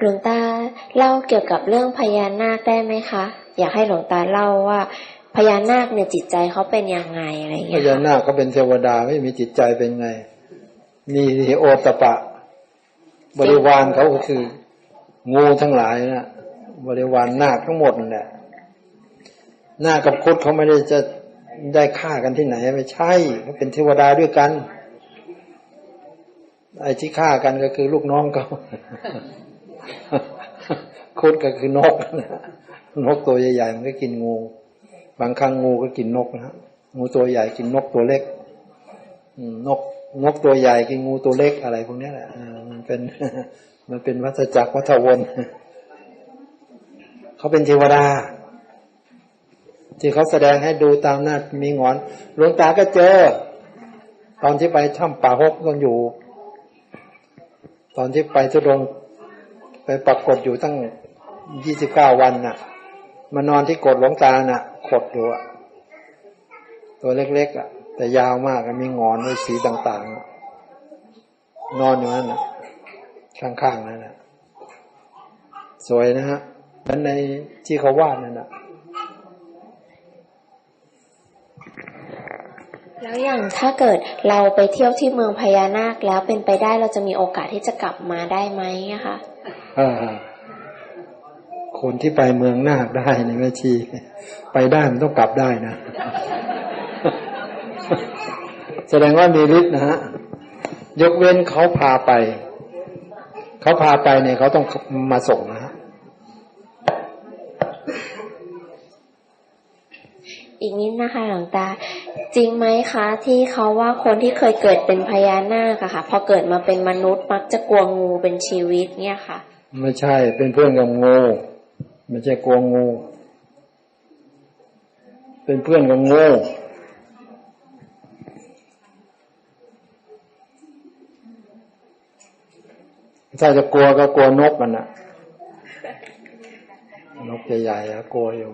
หลวงตาเล่าเกี่ยวกับเรื่องพญานาคได้ไหมคะ อยากให้หลวงตาเล่าว่า พญานาคเนี่ยจิตใจเขาเป็นยังไงอะไรอย่างเงี้ยพญานาคก็เป็นเทวดาไม่มีจิตใจเป็นไงนี่โอตปะ บริวารเขาก็คือ งูทั้งหลายนะบริวารนาคทั้งหมดนั่นแหละนาคกับคุดเขาไม่ได้จะได้ฆ่ากันที่ไหนไม่ใช่เขาเป็นเทวดาด้วยกันไอ้ที่ฆ่ากันก็คือลูกน้องเขา คดก็คือนกนะนกตัวใหญ่ๆมันก็กินงู บางครั้งงูก็กินนกนะฮะงูตัวใหญ่กินนกตัวเล็กนกนกตัวใหญ่กินงูตัวเล็กอะไรพวกนี้แหละมันเป็นมันเป็นวัฏจักรวัฏวนเขาเป็นเทวดา ที่เขาแสดงให้ดูตามหน้ามีงอนหลวงตาก็เจอ ตอนที่ไปถ้ำป่าฮกตองอยู่ ตอนที่ไปทุดง ไปปรากฏอยู่ตั้งยี่สิบเก้าวันน่ะ มานอนที่โกดหลวงตาน่ะ ขดอยู่อะตัวเล็กๆอะแต่ยาวมากอะมีงอนด้วยสีต่างๆ นอนอยู่นั่นน่ะ ข้างๆนั่นน่ะ สวยนะฮะเหมือนในที่เขาวาดนั่นน่ะแล้วอย่างถ้าเกิดเราไปเที่ยวที่เมืองพญานาคแล้วเป็นไปได้เราจะมีโอกาสที่จะกลับมาได้ไหมคะ คนที่ไปเมืองนาคได้ในแม่ชี ไปได้มันต้องกลับได้นะ แสดงว่ามีฤทธิ์นะฮะ ยกเว้นเขาพาไป เขาพาไปเนี่ยเขาต้องมาส่งนะฮะอีกนิดนะคะหลวงตา จริงไหมคะ ที่เขาว่าคนที่เคยเกิดเป็นพญานาคอะค่ะ พอเกิดมาเป็นมนุษย์มักจะกลัวงูเป็นชีวิตเนี่ยค่ะ ไม่ใช่ เป็นเพื่อนกับงูไม่ใช่กลัวงู เป็นเพื่อนกับงูถ้าจะกลัวก็กลัวนกมันนะนกใหญ่ๆกลัวอยู่